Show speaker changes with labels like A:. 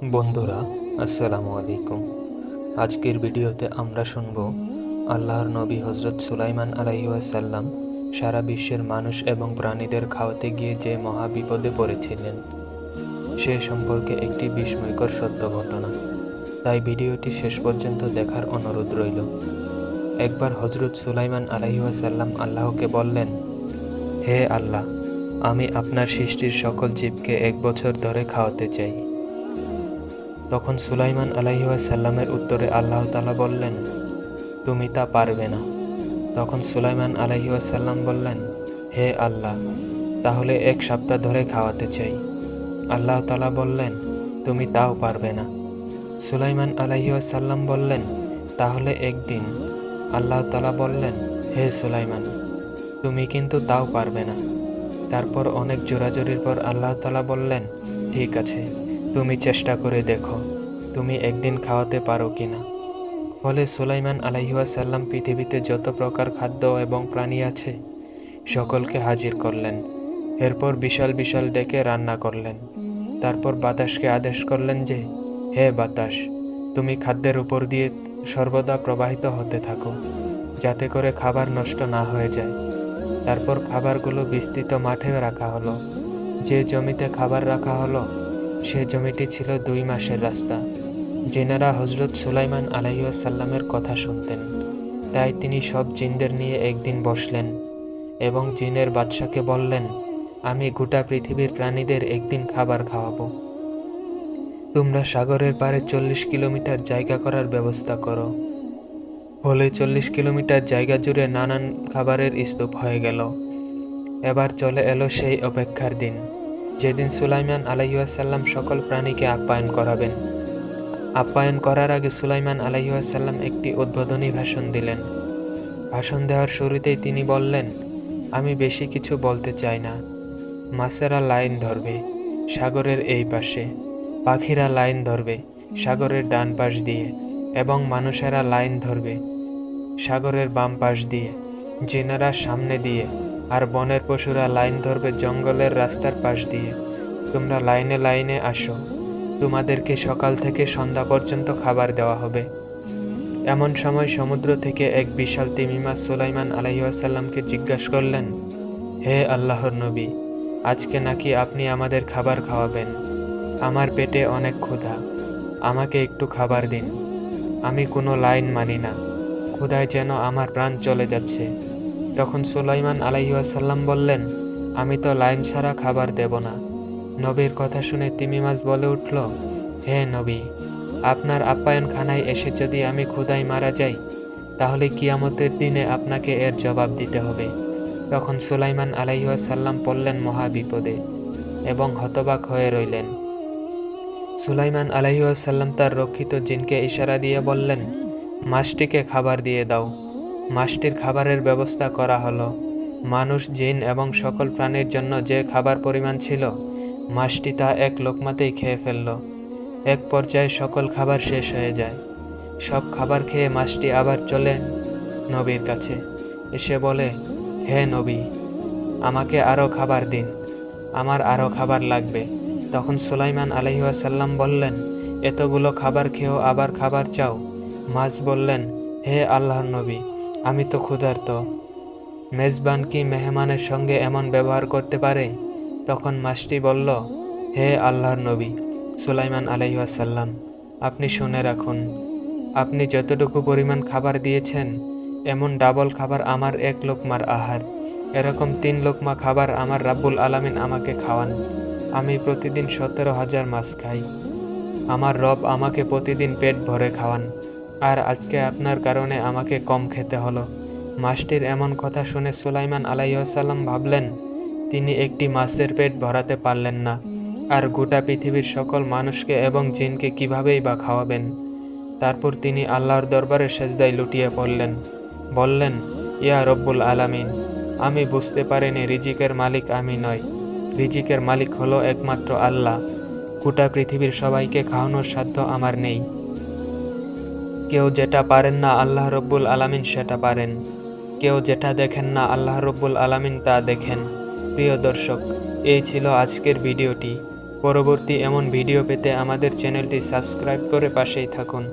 A: বন্ধুরা, আসসালামু আলাইকুম। আজকের ভিডিওতে আমরা শুনব, আল্লাহর নবী হজরত সুলাইমান আলাইসাল্লাম সারা বিশ্বের মানুষ এবং প্রাণীদের খাওয়াতে গিয়ে যে মহা বিপদে পড়েছিলেন, সে সম্পর্কে একটি বিস্ময়কর সত্য ঘটনা। তাই ভিডিওটি শেষ পর্যন্ত দেখার অনুরোধ রইল। একবার হজরত সুলাইমান আলাইসাল্লাম আল্লাহকে বললেন, হে আল্লাহ, আমি আপনার সৃষ্টির সকল জীবকে এক বছর ধরে খাওয়াতে চাই। তখন সুলাইমান আলাইসাল্লামের উত্তরে আল্লাহ তালা বললেন, তুমি তা পারবে না। তখন সুলাইমান আলাইসাল্লাম বললেন, হে আল্লাহ, তাহলে এক সপ্তাহ ধরে খাওয়াতে চাই। আল্লাহ তালা বললেন, তুমি তাও পারবে না। সুলাইমান আলাইসাল্লাম বললেন, তাহলে একদিন। আল্লাহ তালা বললেন, হে সুলাইমান, তুমি কিন্তু তাও পারবে না। তারপর অনেক জোরাজোরির পর আল্লাহ তালা বললেন, ঠিক আছে, তুমি চেষ্টা করে দেখো। তুমি একদিন খাওয়াতে পারো কি না? ফলে সুলাইমান আলাইহাসাল্লাম পৃথিবীতে যত প্রকার খাদ্য এবং প্রাণী আছে, সকলকে হাজির করলেন। এরপর বিশাল বিশাল ডেকে রান্না করলেন। তারপর বাতাসকে আদেশ করলেন যে, হে বাতাস, তুমি খাদ্যের উপর দিয়ে সর্বদা প্রবাহিত হতে থাকো, যাতে করে খাবার নষ্ট না হয়ে যায়। তারপর খাবারগুলো বিস্তৃত মাঠে রাখা হলো। যে জমিতে খাবার রাখা হলো, সে জমিটি ছিল দুই মাসের রাস্তা। জেনারা হজরত সুলাইমান আলাইসাল্লামের কথা শুনতেন। তাই তিনি সব জিনদের নিয়ে একদিন বসলেন এবং জিনের বাদশাকে বললেন, আমি গোটা পৃথিবীর প্রাণীদের একদিন খাবার খাওয়াবো। তোমরা সাগরের পারে চল্লিশ কিলোমিটার জায়গা করার ব্যবস্থা করো। হলে চল্লিশ কিলোমিটার জায়গা জুড়ে নানান খাবারের স্তূপ হয়ে গেল। এবার চলে এলো সেই অপেক্ষার দিন। যেদিন সুলাইমান আলাইসাল্লাম সকল প্রাণীকে আপ্যায়ন করাবেন আপ্যায়ন করার আগে সুলাইমান আলাইসাল্লাম একটি উদ্বোধনী ভাষণ দিলেন। ভাষণ দেওয়ার শুরুতেই তিনি বললেন, আমি বেশি কিছু বলতে চাই না। মাছেরা লাইন ধরবে, সাগরের এই পাশে। পাখিরা লাইন ধরবে, সাগরের ডান পাশ দিয়ে। এবং মানুষেরা লাইন ধরবে, সাগরের বাম পাশ দিয়ে। জেনারা সামনে দিয়ে, আর বনের পশুরা লাইন ধরবে জঙ্গলের রাস্তার পাশ দিয়ে। তোমরা লাইনে লাইনে আসো। তোমাদেরকে সকাল থেকে সন্ধ্যা পর্যন্ত খাবার দেওয়া হবে। এমন সময় সমুদ্র থেকে এক বিশাল তিমিমা সুলাইমান আলাইসাল্লামকে জিজ্ঞাসা করলেন, হে আল্লাহর নবী, আজকে নাকি আপনি আমাদের খাবার খাওয়াবেন? আমার পেটে অনেক ক্ষুধা, আমাকে একটু খাবার দিন। আমি কোনো লাইন মানি না, ক্ষুধায় যেন আমার প্রাণ চলে যাচ্ছে। তখন সুলাইমান আলাইসাল্লাম বললেন, আমি তো লাইন ছাড়া খাবার দেব না। নবীর কথা শুনে তিমিমাজ বলে উঠল, হে নবী, আপনার আপ্যায়নখানায় এসে যদি আমি ক্ষুধায় মারা যাই, তাহলে কিয়ামতের দিনে আপনাকে এর জবাব দিতে হবে। তখন সুলাইমান আলাইসাল্লাম পড়লেন মহাবিপদে এবং হতবাক হয়ে রইলেন। সুলাইমান আলাইসাল্লাম তার রক্ষিত জিনকে ইশারা দিয়ে বললেন মাছটিকে খাবার দিয়ে দাও। মাছটির খাবারের ব্যবস্থা করা হলো। মানুষ, জিন এবং সকল প্রাণীর জন্য যে খাবার পরিমাণ ছিল মাছটি তা এক লোকমাতেই খেয়ে ফেলল। এক পর্যায়ে সকল খাবার শেষ হয়ে যায়। সব খাবার খেয়ে মাছটি আবার চলে নবীর কাছে। এসে বলে, হে নবী, আমাকে আরও খাবার দিন। আমার আরও খাবার লাগবে। তখন সুলাইমান আলহিহাসাল্লাম বললেন, এতগুলো খাবার খেয়েও আবার খাবার চাও? মাছ বললেন, হে আল্লাহর নবী, আমি তো ক্ষুধার্ত। মেজবান কি মেহমানের সঙ্গে এমন ব্যবহার করতে পারে? তখন মাছটি বলল, হে আল্লাহর নবী, সুলাইমান আলহিহাসাল্লাম আপনি শুনে রাখুন, আপনি যতটুকু পরিমাণ খাবার দিয়েছেন, এমন ডাবল খাবার আমার এক লোকমার আহার। এরকম তিন লোকমা খাবার আমার রাব্বুল আলামিন আমাকে খাওয়ান। আমি প্রতিদিন সতেরো হাজার মাছ খাই। আমার রব আমাকে প্রতিদিন পেট ভরে খাওয়ান। আর আজকে আপনার কারণে আমাকে কম খেতে হলো। মাছটির এমন কথা শুনে সুলাইমান আলাইসাল্লাম ভাবলেন তিনি একটি মাছের পেট ভরাতে পারলেন না। আর গোটা পৃথিবীর সকল মানুষকে এবং জিনকে কিভাবেই বা খাওয়াবেন? তারপর তিনি আল্লাহর দরবারে সেজদায় লুটিয়ে পড়লেন। বললেন, ইয়া রব্বুল আলামিন, আমি বুঝতে পারিনি রিজিকের মালিক আমি নয় রিজিকের মালিক হলো একমাত্র আল্লাহ। গোটা পৃথিবীর সবাইকে খাওয়ানোর সাধ্য আমার নেই। কেউ যেটা পারেন না আল্লাহ রব্বুল আলামিন সেটা পারেন। কেউ যেটা দেখেন না আল্লাহ রব্বুল আলামিন তা দেখেন। প্রিয় দর্শক, এই ছিল আজকের ভিডিওটি। পরবর্তী এমন ভিডিও পেতে আমাদের চ্যানেলটি সাবস্ক্রাইব করে পাশেই থাকুন।